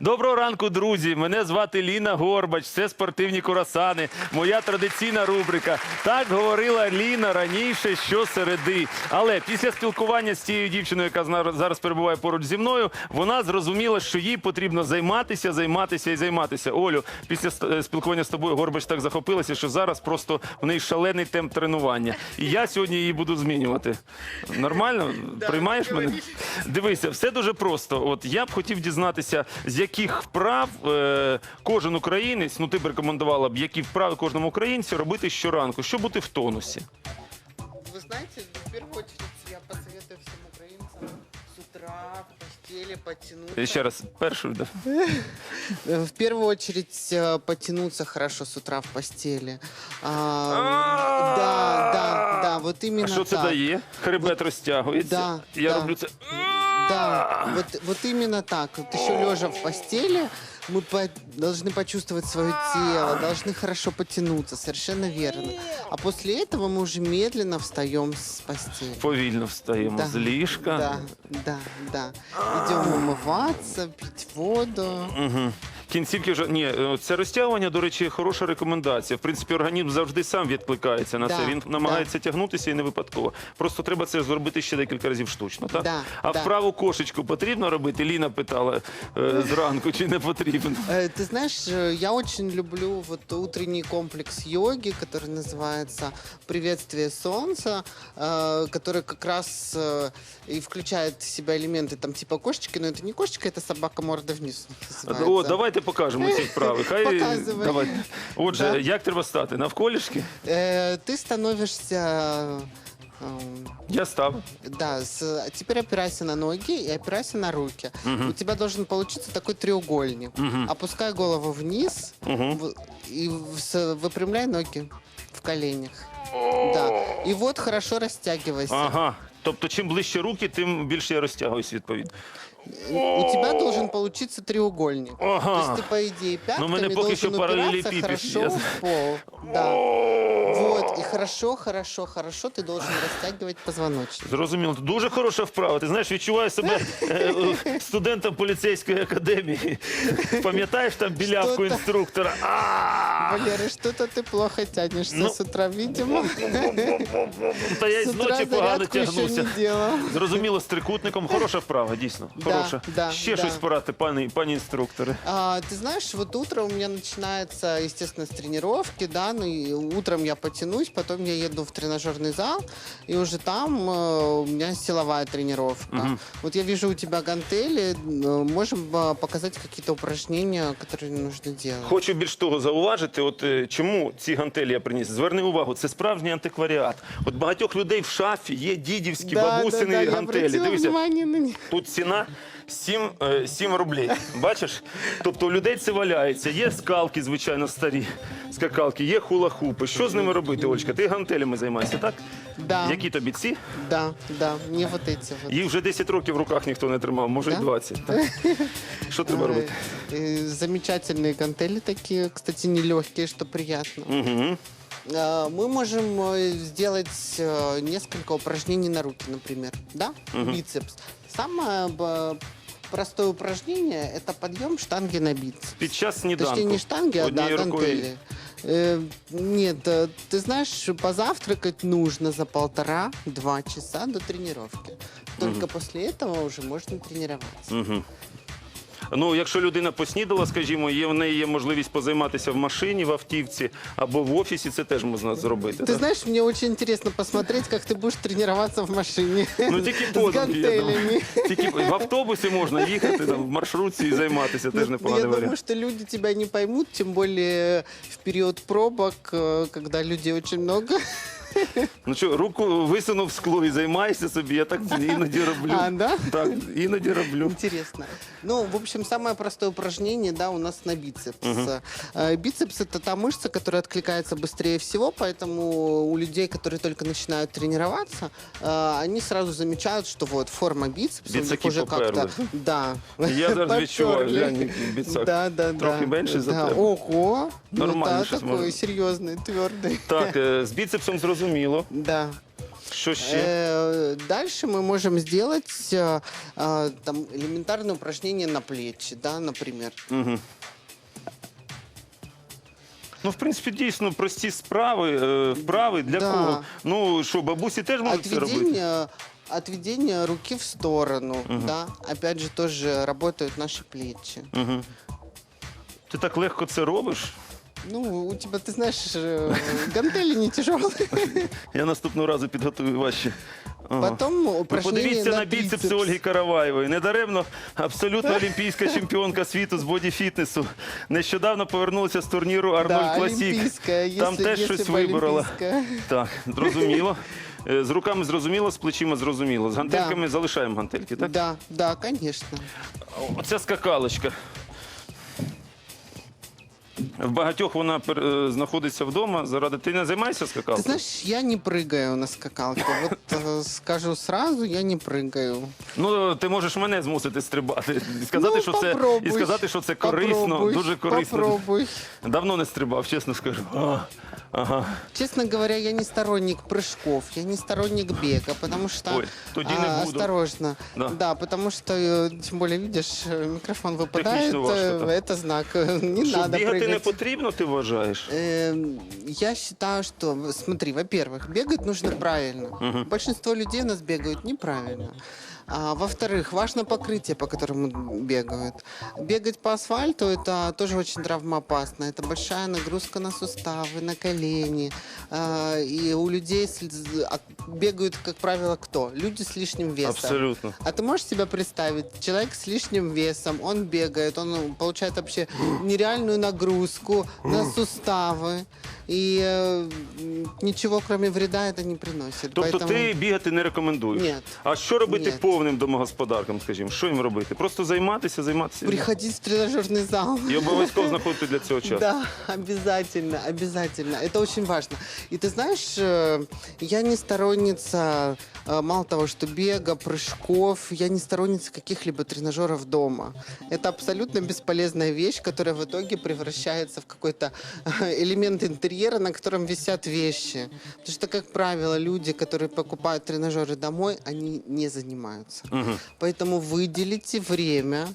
Доброго ранку, друзі. Мене звати Ліна Горбач. Це спортивні курасани. Моя традиційна рубрика. Так говорила Ліна раніше щосереди. Але після спілкування з цією дівчиною, яка зараз перебуває поруч зі мною, вона зрозуміла, що їй потрібно займатися, займатися і займатися. Олю, після е, спілкування з тобою Горбач так захопилася, що зараз просто в неї шалений темп тренування. І я сьогодні її буду змінювати. Нормально? Приймаєш мене? Дивися, все дуже просто. От я б хотів дізнатися, з яких вправ е, кожен українець, ну ти б рекомендувала б, які вправи кожному українцю робити щоранку, щоб бути в тонусі. Вы знаете, в первую очередь я посоветую всем украинцам с утра в постели потянуться. Ще раз, першу. да. Э, В первую очередь э, потянуться хорошо с утра в постели. А, А! да, да, да, вот именно А що це так. дає? Хребет розтягується. Да, я да. роблю це. Да, вот, вот именно так. Вот еще лежа в постели, мы по- должны почувствовать свое тело, должны хорошо потянуться, совершенно верно. А после этого мы уже медленно встаем с постели. Повільно встаємо Да, з ліжка. Да, да, да. Идем умываться, пить воду. Угу. Кінцівки вже ні, е, це розтягування, до речі, хороша рекомендація. В принципі, організм завжди сам відкликається на Да, це. Він намагається тягнутися і не випадково. Просто треба це зробити ще декілька разів штучно. Так? Да, а да. вправу кошечку потрібно робити? Ліна питала е, зранку, чи не потрібно. Э, Ты знаешь, э, я очень люблю вот утренний комплекс йоги, который называется «Приветствие солнца», э, который как раз э, и включает в себя элементы там типа кошечки, но это не кошечка, это собака морда вниз называется. О, давайте покажемо ці вправи. Хай Показуй. давай. Отже, Да. як треба стати? Навколішки? Э, Ты становишься... эм, Я став. Да, с, а теперь опирайся на ноги и опирайся на руки. Мгм. У тебя должен получиться такой треугольник. Мгм. Опускай голову вниз Мгм. в- и в- с- выпрямляй ноги в коленях. Да. И вот хорошо растягивайся. Ага. Тобто, чим ближче руки, тим більше я розтягуюсь відповідно. У тебя должен получиться треугольник. Ага. То есть ты, по идее, пятками Но мы должен упираться параллелепипед, хорошо я в знаю. пол. Да. Вот. И хорошо, хорошо, хорошо ты должен растягивать позвоночник. Зрозуміло, дуже хороша вправа. Ти знаєш, відчуваю себе е, е, студентом поліцейської академії. Пам'ятаєш там білявку Що-то- інструктора? А! Валера, что-то ты плохо тянешься Ну. с утра, видимо. Та я й С з утра ночі погано зарядку еще тягнуся. не делал. Зрозуміло, з трикутником. Хороша вправа, дійсно. Да, Хороша. да, Ще да. щось порадьте, пані, пані інструктори. А, ты знаешь, вот утро у меня начинается, естественно, с тренировки, да, ну и утром я потянусь, потом я еду в тренажерный зал, и уже там э, у меня силовая тренировка. Мгм. Вот я вижу у тебя гантели, э, можем э, показать какие-то упражнения, которые нужно делать. Хочу більш того зауважити, от е, чому ці гантелі я приніс. Зверни увагу, це справжній антикваріат. От багатьох людей в шафі є дідівські, бабусини я гантелі. обратила Дивися, внимание на них. Тут ціна 7, е, 7 рублей. Бачиш? Тобто у людей це валяється. Є скалки, звичайно, старі скакалки, є хула-хупи. Що з ними робити, Олечка? Ти гантелями займаєшся, так? Да, Які тобі ці? да, да, не вот эти вот. Їх вже 10 років в руках ніхто не тримав, може й Да? 20. Так. Що треба робити? Э, э, Замечательные гантели такие, кстати, нелегкие, что приятно. Угу. Э, Мы можем э, сделать э, несколько упражнений на руки, например, да? Бицепс. Самое б- простое упражнение – это подъем штанги на бицепс. Під час сніданку. Точнее, не штанги, а да, Однією рукою. гантели. Э, Нет, э, ты знаешь, позавтракать нужно за полтора-два часа до тренировки. Только после этого уже можно тренироваться. Угу. Ну, якщо людина поснідала, скажімо, є в неї є можливість позайматися в машині, в автівці або в офісі, це теж можна зробити. Ты так? знаешь, мне очень интересно посмотреть, как ты будешь тренироваться в машине. Ну тільки С подумки, я думаю. гантелями. Тільки в автобусі можна їхати, там, в маршрутці і займатися, теж Ну, Я непоганий думаю, варіант. что люди тебя не поймут, тем более в период пробок, э, когда людей очень много. Ну що, руку висунув в скло і займайся собі, я так іноді роблю. А, да? Так, іноді роблю. Интересно. Ну, в общем, самое простое упражнение, да, у нас на бицепс. Э, Бицепс это та мышца, которая откликается быстрее всего, поэтому у людей, которые только начинают тренироваться, э, они сразу замечают, что вот форма бицепса у них Біцаки уже как-то... поперли. Да. Я зараз відчуваю, Поперли. глянь, який біцак. Да, да, да. Трохи менший за да. тебе. Ого. Нормально ну, да, щось такой може. серьезный, твердый. Так, е, з біцепсом зрозуміло. Да. Що ще? Э, Дальше мы можем сделать э, э, там элементарное упражнение на плечи, да, например. Угу. Ну, в принципі, дійсно прості справи, е, вправи для Да. кого? Ну що, бабусі теж можуть це робити? Отведение, отведение руки в сторону, да. Опять же тоже работают наши плечи. Угу. Ти так легко це робиш? Ну, у тебя, ты знаешь, э, гантели не тяжелые. Я наступного разу підготую ваші. Ага. Потом Ви упражнение подивіться на, на біцепси трицепс. Ольги Караваєвої. Недаремно абсолютно олімпійська чемпіонка світу з бодіфітнесу. Нещодавно повернулася з турніру Арнольд Да, Класік. олимпийская, Там если- теж если щось бы виборола. олимпийская. Так, зрозуміло. Е, З руками зрозуміло, з плечима зрозуміло. З гантельками залишаємо гантельки, так? Да, да, конечно. Оця скакалочка. В багатьох вона пер- е, знаходиться вдома. Заради ти не займаєшся Ты скакалкою? знаешь, я не прыгаю на скакалке. Вот э, скажу сразу, я не прыгаю. Ну, ти можеш мене змусити стрибати. І сказати, Ну, що це, і попробуй. сказати, що це корисно, Попробуй, дуже корисно. Попробуй. Давно не стрибав, чесно скажу. А, ага. Честно говоря, я не сторонник прыжков, я не сторонник бега, потому что... Ой, тоді не а, буду. Осторожно. Да. Да. потому что, э, тем более, видишь, э, микрофон выпадает, Технично важко, э, так. это знак, э, не Що, надо бігати не прыгать. потрібно, ти вважаєш? Эм, Я считаю, что, смотри, во-первых, бегать нужно правильно. Большинство людей у нас бегают неправильно. А, во-вторых, важно покрытие, по которому бегают. Бегать по асфальту это тоже очень травмоопасно. Это большая нагрузка на суставы, на колени. А, и у людей с- а, бегают, как правило, кто? Люди с лишним весом. Абсолютно. А ты можешь себе представить, человек с лишним весом, он бегает, он ну, получает вообще нереальную нагрузку на суставы, и э, м, ничего кроме вреда это не приносит. Тобто Поэтому ти бігати не рекомендуєш? Ні. А що робити Ні. повним домогосподаркам, скажімо? Що їм робити? Просто займатися, займатися приходить в тренажерный зал. і обов'язково знаходити для цього час. Да, обязательно, обязательно. Это очень важно. И ты знаешь, э, я не сторонница, э, мало того, что бега, прыжков, я не сторонница каких-либо тренажеров дома. Это абсолютно бесполезная вещь, которая в итоге превращается в какой-то э, элемент интерьера, на котором висят вещи. Потому что, как правило, люди, которые покупают тренажеры домой, они не занимаются. Поэтому выделите время,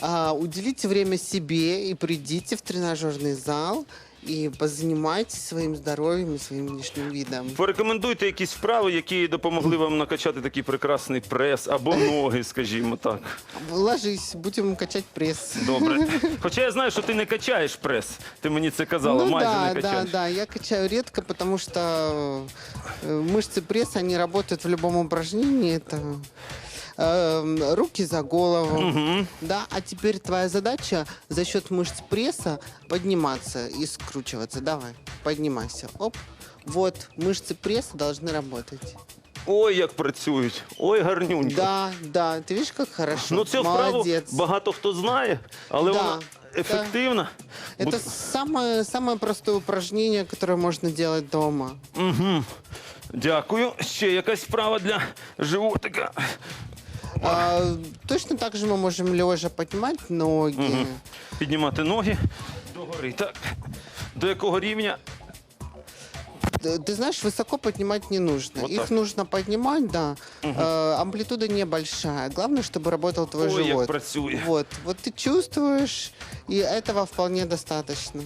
а, уделите время себе и придите в тренажерный зал и позанимайтесь своим здоровьем и своим внешним видом. Порекомендуйте якісь вправи, які допомогли вам накачати такий прекрасний прес або ноги, скажімо так. Ложись, будем качать пресс. Добре. Хоча я знаю, що ти не качаєш прес. Ти мені це казала, ну майже да, не да, качаєш. да, я качаю редко, потому что э, мышцы пресса, они работают в любом упражнении. Это э, руки за голову. Да, а теперь твоя задача за счет мышц пресса подниматься и скручиваться. Давай, поднимайся. Оп. Вот, мышцы пресса должны работать. Ой, як працюють. Ой, гарнюнько. Да, да, ты видишь, как хорошо. Ну, цю вправу Молодец. багато хто знає, але Да, вона ефективна. Это самое, самое простое упражнение, которое можно делать дома. Угу. Дякую. Ще якась вправа для животика. А, точно так же мы можем лежа поднимать ноги. Піднімати ноги догори. Так. До якого рівня? Т- Ты знаешь, высоко поднимать не нужно. Вот Их так? нужно поднимать, да. Э, амплитуда небольшая. Главное, чтобы работал твой Ой, як живот. працює. Вот, вот ты чувствуешь, и этого вполне достаточно.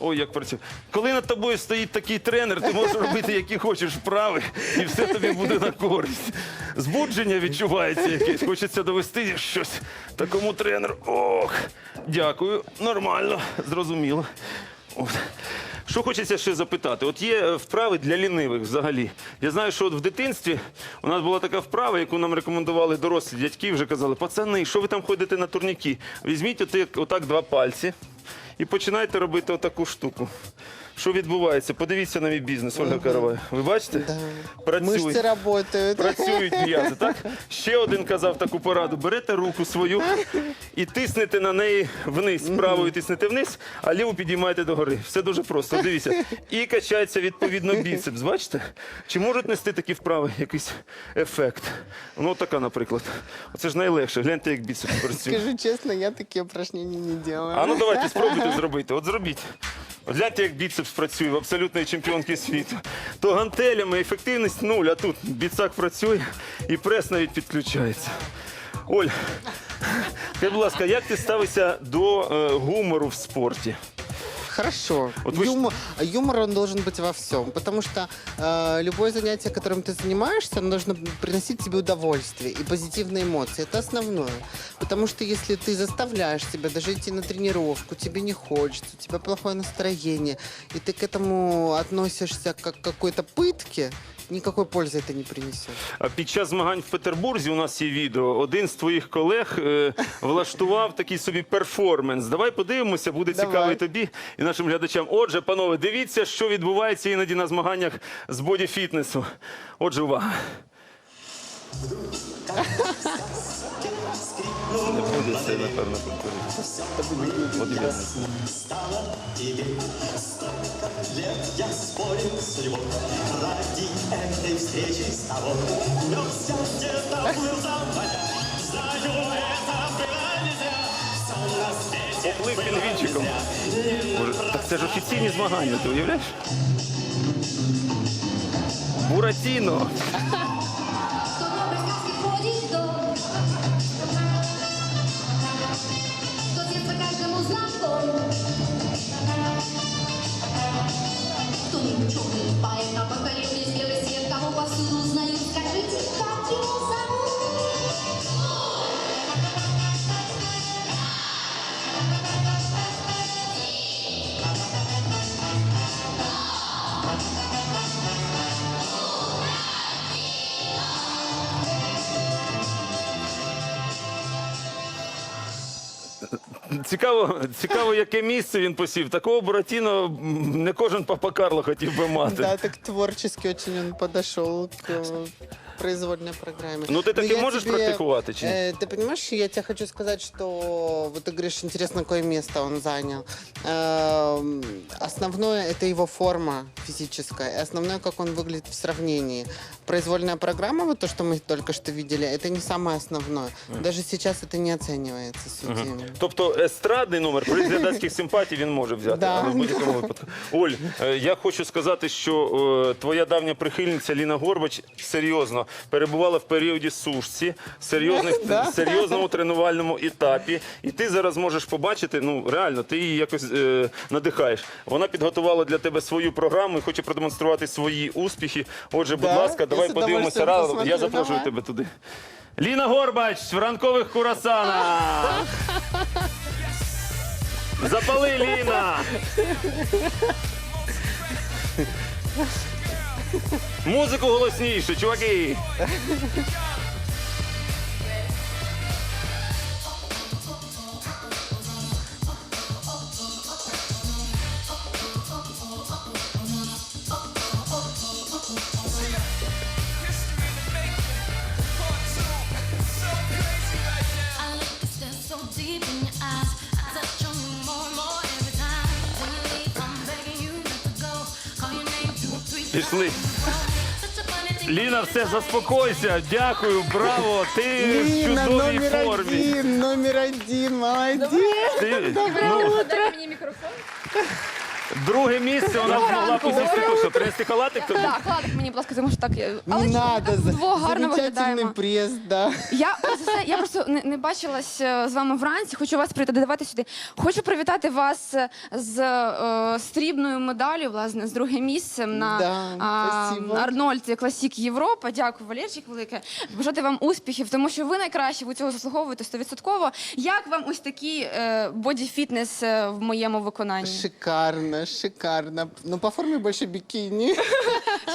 Ой, як працює. Коли над тобою стоїть такий тренер, ти можеш робити які хочеш вправи, і все тобі буде на користь. Збудження відчувається якесь. Хочеться довести щось такому тренеру. Ох, дякую. Нормально, зрозуміло. От. Що хочеться ще запитати? От є вправи для лінивих взагалі. Я знаю, що от в дитинстві у нас була така вправа, яку нам рекомендували дорослі дядьки, вже казали, пацани, що ви там ходите на турніки? Візьміть отак, отак два пальці і починайте робити отаку штуку. Що відбувається? Подивіться на мій бізнес, Ольга Каравай. Ви бачите? Мышцы работают. Працюють м'язи, так? Ще один казав таку пораду. Берете руку свою і тиснете на неї вниз. Правою тиснете вниз, а ліву підіймаєте догори. Все дуже просто. Дивіться. І качається відповідно біцепс. Бачите? Чи можуть нести такі вправи якийсь ефект? Ну, така, наприклад. Оце ж найлегше. Гляньте, як біцепс працює. Скажу честно, я такие упражнения не делаю. А ну давайте спробуйте зробити. От зробіть. Гляньте, як біцепс працює в абсолютної чемпіонки світу. То гантелями ефективність нуль, а тут біцак працює і прес навіть підключається. Оль, скажіть, будь ласка, як ти ставишся до е, гумору в спорті? Хорошо. Вот вы ж- Юмор, юмор, он должен быть во всем, потому что э, любое занятие, которым ты занимаешься, оно должно приносить тебе удовольствие и позитивные эмоции. Это основное. Потому что если ты заставляешь себя даже идти на тренировку, тебе не хочется, у тебя плохое настроение, и ты к этому относишься как к какой-то пытке, никакой пользы это не принесет. А Під час змагань в Петербурзі у нас є відео. Один з твоїх колег е, влаштував такий собі перформанс. Давай подивимося, буде Давай. цікавий тобі і нашим глядачам. Отже, панове, дивіться, що відбувається іноді на змаганнях з бодіфітнесу. Отже, увага Не буде це, напевно, повторити. Я спорил с любовью ради этой встречи с тобой. Несся где-то плыл за моря. Знаю, это было нельзя. Сон на свете Поплив пінгвінчиком. Боже, Так це ж офіційні змагання, ти уявляєш? Буратіно. Цікаво, цікаво, яке місце він посів. Такого Буратіно не кожен папа Карло хотів би мати. Так творчески очень он подошел произвольной программе. Ну, ты так Но и я можешь тебе, практиковать, чи ні? э, Ты понимаешь, я тебе хочу сказать, что вот ты говоришь, интересно, какое место он занял. Эм, Основное – это его форма физическая, и основное, как он выглядит в сравнении. Произвольная программа, вот то, что мы только что видели, это не самое основное. Даже сейчас это не оценивается судьями. Тобто естрадний номер при глядацьких симпатій він може взяти. Да. Але в будь-якому випадку. Оль, е, я хочу сказати, що е, твоя давня прихильниця Ліна Горбач серйозно перебувала в періоді сушці, серйозних, серйозному тренувальному етапі. І ти зараз можеш побачити, ну реально, ти її якось е, надихаєш. Вона підготувала для тебе свою програму і хоче продемонструвати свої успіхи. Отже, будь Да? ласка, Я давай з подивимося удовольствием разом. посмотрю, Я запрошую давай. тебе туди. Ліна Горбач в ранкових курасанах. Запали, Ліна! Музыку голосніше, чуваки. Пішли. Ліна, все, заспокойся. Дякую, браво! Ти в Лина, чудовій номер формі. один, номер один, молодец. Ти, ну, Дай мені мікрофон. Друге місце вона змогла посісти. То що, принести халатик тобі? Так, ладно, мені, будь ласка, тому що так. я- Не Але чому надо, так за- вдвох гарно замечательный виглядаємо. пресс, да. Я за все, я просто не, не бачилась е, з вами вранці. Хочу вас привітати. Давайте сюди. Хочу привітати вас е, з е, срібною медаллю, власне, з другим місцем на Да, спасибо. Арнольд Класік Європа. Дякую, Валерчик, велике. Бажати вам успіхів, тому що ви найкраще, ви цього заслуговуєте стовідсотково. Як вам ось такий е, боді-фітнес е, в моєму виконанні? Шикарно, шикарно. Ну, по форме больше бикини.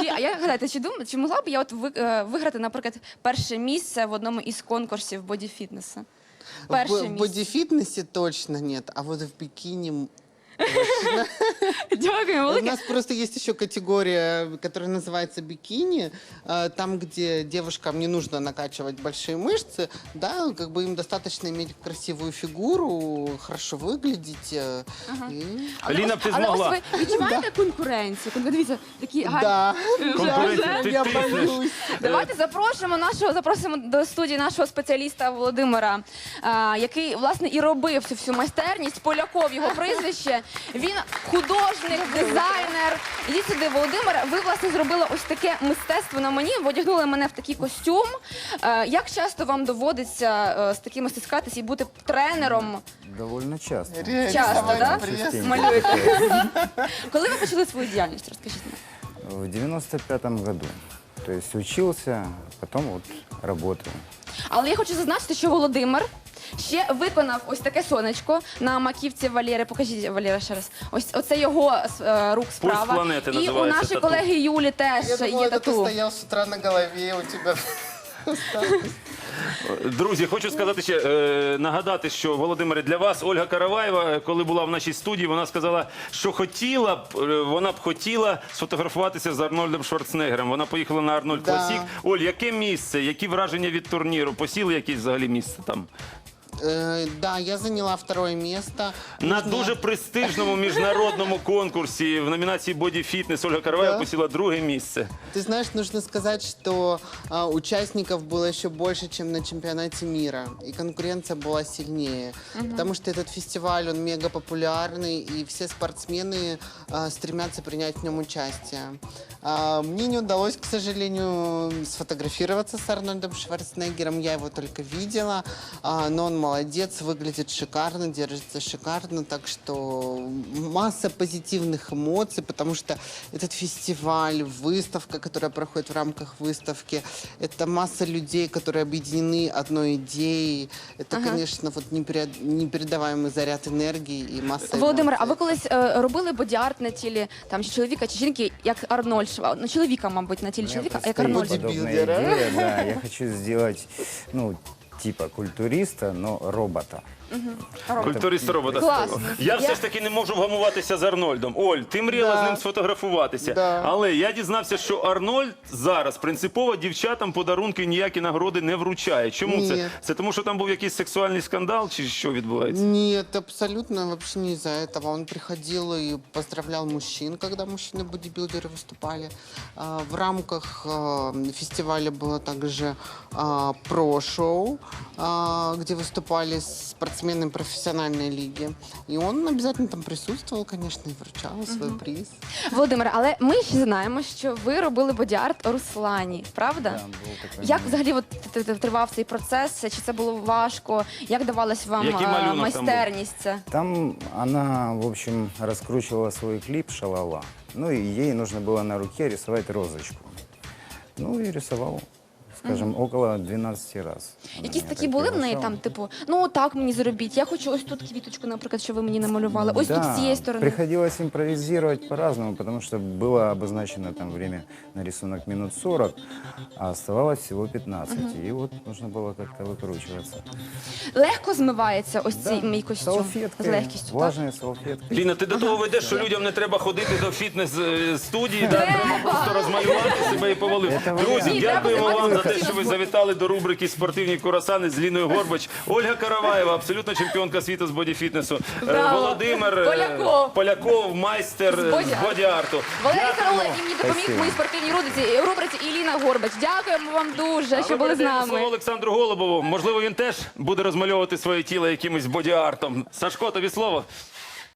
Чи, а як гадаєте, чи дум, чи могла б я от ви- е, виграти, наприклад, перше місце в одному із конкурсів бодіфітнесу? Перше В місце. бодифитнесе точно нет, а вот в бикини... м, Дякую, У велике. нас просто есть еще категория, которая называется бикини, э, там, где девушкам не нужно накачивать большие мышцы, да, как бы им достаточно иметь красивую фигуру, хорошо выглядеть. э, и- Але Ліна, ось- ти але змогла. ось ви відчуваєте конкуренцію? Кон- Дивіться, такі гарні. Да, Конкуренція, ти я тиснеш. боюсь. Давайте запросимо нашого запросимо до студії нашого спеціаліста Володимира, а, який власне і робив цю всю майстерність. Поляков його прізвище. Він художник, дизайнер. Ідіть сюди, Володимир. Ви власне зробили ось таке мистецтво на мені. Ви одягнули мене в такий костюм. Е, Як часто вам доводиться е, з такими стискатися і бути тренером? Довольно часто. Часто, да? Частенько. Малюєте. Коли ви почали свою діяльність? Розкажіть мені. В 95 году. То есть учился, потом вот. Але я хочу зазначити, що Володимир ще виконав ось таке сонечко на маківці Валєри. Покажіть Валєра ще раз. Ось оце його е, рук справа. планети І у називається нашої тату. колеги Юлі теж Я думала, є это ты тату. стоял с утра на голове, у тебя... Друзі, хочу сказати ще е, нагадати, що Володимире, для вас Ольга Караваєва, е, коли була в нашій студії, вона сказала, що хотіла б е, вона б хотіла сфотографуватися з Арнольдом Шварценеггером. Вона поїхала на Арнольд Да. Класік. Оль, яке місце? Які враження від турніру? Посіли якесь взагалі місце там? Э, Да, я заняла второе место. На Нужно- дуже престижному міжнародному конкурсі в номінації Боді Фітнес Ольга Караваєва Да. посіла друге місце. Ты знаешь, нужно сказать, что а, участников было еще больше, чем на чемпионате мира, и конкуренция была сильнее, потому что этот фестиваль, он мега популярный, и все спортсмены а, стремятся принять в нем участие. А, мне не удалось, к сожалению, сфотографироваться с Арнольдом Шварценеггером, я его только видела, а, но он молодец, выглядит шикарно, держится шикарно, так что масса позитивных эмоций, потому что этот фестиваль, выставка, которая проходит в рамках выставки, это масса людей, которые объединены одной идеей. Это, Ага. конечно, вот неперед- непередаваемый заряд энергии и масса Володимир, а эмоций. ви колись е, робили бодіарт на тілі там чи чоловіка, чи жінки, як Арнольд Шва- Ну, чоловіка, мабуть, на тілі У меня чоловіка, а як предстоит Арнольд. подобная Бодибилдера. идея, да. Я хочу сделать, ну, типа культуриста, но робота. Культурист робота. Класно. Я Я- все ж таки не можу вгамуватися з Арнольдом. Оль, ти мріяла Да. з ним сфотографуватися. Да. Але я дізнався, що Арнольд зараз принципово дівчатам подарунки ніякі нагороди не вручає. Чому це? Ні. Це тому, що там був якийсь сексуальний скандал, чи що відбувається? Нет, абсолютно вообще не из-за этого. Он приходил и поздравлял мужчин, когда мужчины-бодибилдеры выступали. А, В рамках а, фестиваля было также а, про-шоу, а, где выступали спортсмены профессиональной лиги. И он обязательно там присутствовал, конечно, и вручал свой приз. Володимир, але ми ще знаємо, що ви робили бодіарт Руслані, правда? Да, был такой Як взагалі от, т- т- тривав цей процес? Чи це було важко? Як давалась вам Який е, малюнок там був? майстерність? Там она, в общем, раскручивала свой клип «Шалала». Ну и ей нужно было на руке рисовать розочку. Ну и рисовал, скажем, около 12 раз. Она Якісь меня такі так були в неї приглашала. там, типу, ну так мені зробіть. Я хочу ось тут квіточку, наприклад, що ви мені намалювали. Ось тут Да, з цієї сторони. Приходилось импровизировать по-разному, потому что было обозначено там время на рисунок минут 40, а оставалось всего 15. И вот нужно было как-то выкручиваться. Легко змивається ось Да, цей мій костюм. З Салфеткой, легкістю. Так? влажные салфетки. Ліна, ти до того ведеш, що людям не треба ходити до фітнес-студії, да? треба просто розмалювати себе і повалив. Це Друзі, варіант. Ні, треба дякуємо вам за займатися займатися те, що ви завітали до рубрики Спортивні курасани з Ліною Горбач. Ольга Караваєва, абсолютна чемпіонка світу з бодіфітнесу. Е, Браво. Володимир е, Поляков. Поляков, майстер З боді- з боді-арту. Валерій. Карола і мені допоміг в моїй спортивній рубриці, рубриці Іліна Горбач. Дякуємо вам дуже, що були з передаєте слово нами. Олександру Голубову. Можливо, він теж буде розмальовувати своє тіло якимось боді-артом. Сашко, тобі слово.